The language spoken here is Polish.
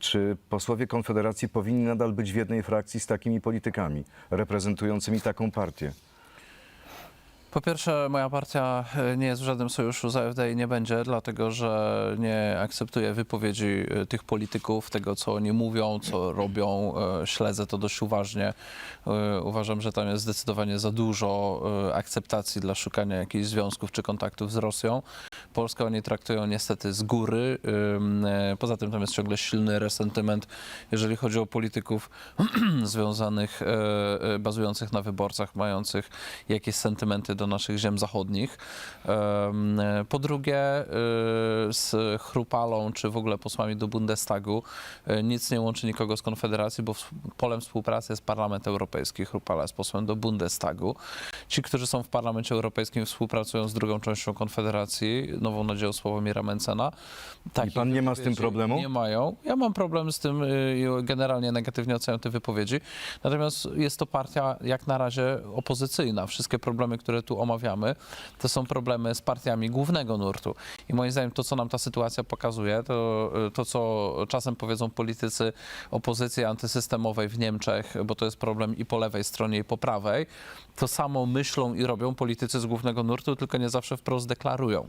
Czy posłowie Konfederacji powinni nadal być w jednej frakcji z takimi politykami, reprezentującymi taką partię? Po pierwsze, moja partia e, nie jest w żadnym sojuszu z AfD i nie będzie, dlatego że nie akceptuję wypowiedzi e, tych polityków, tego co oni mówią, co robią. E, Śledzę to dość uważnie. Uważam, że tam jest zdecydowanie za dużo akceptacji dla szukania jakichś związków czy kontaktów z Rosją. Polskę oni traktują niestety z góry. Poza tym tam jest ciągle silny resentyment, jeżeli chodzi o polityków związanych, bazujących na wyborcach, mających jakieś sentymenty do naszych ziem zachodnich. Po drugie, e, z Chrupalą, czy w ogóle posłami do Bundestagu e, nic nie łączy nikogo z Konfederacji, bo polem współpracy jest Parlament Europejski. Chrupala jest posłem do Bundestagu. Ci, którzy są w Parlamencie Europejskim, współpracują z drugą częścią Konfederacji, Nową Nadzieją Sławomira Mencena. Takie pan nie ma z tym problemu? Nie mają. Ja mam problem z tym y, i generalnie negatywnie oceniam te wypowiedzi. Natomiast jest to partia jak na razie opozycyjna. Wszystkie problemy, które tu omawiamy, to są problemy z partiami głównego nurtu. I moim zdaniem to, co nam ta sytuacja pokazuje, to y, to, co czasem powiedzą politycy opozycji antysystemowej w Niemczech, bo to jest problem i po lewej stronie, i po prawej, to samo myślą i robią politycy z głównego nurtu, tylko nie zawsze wprost deklarują.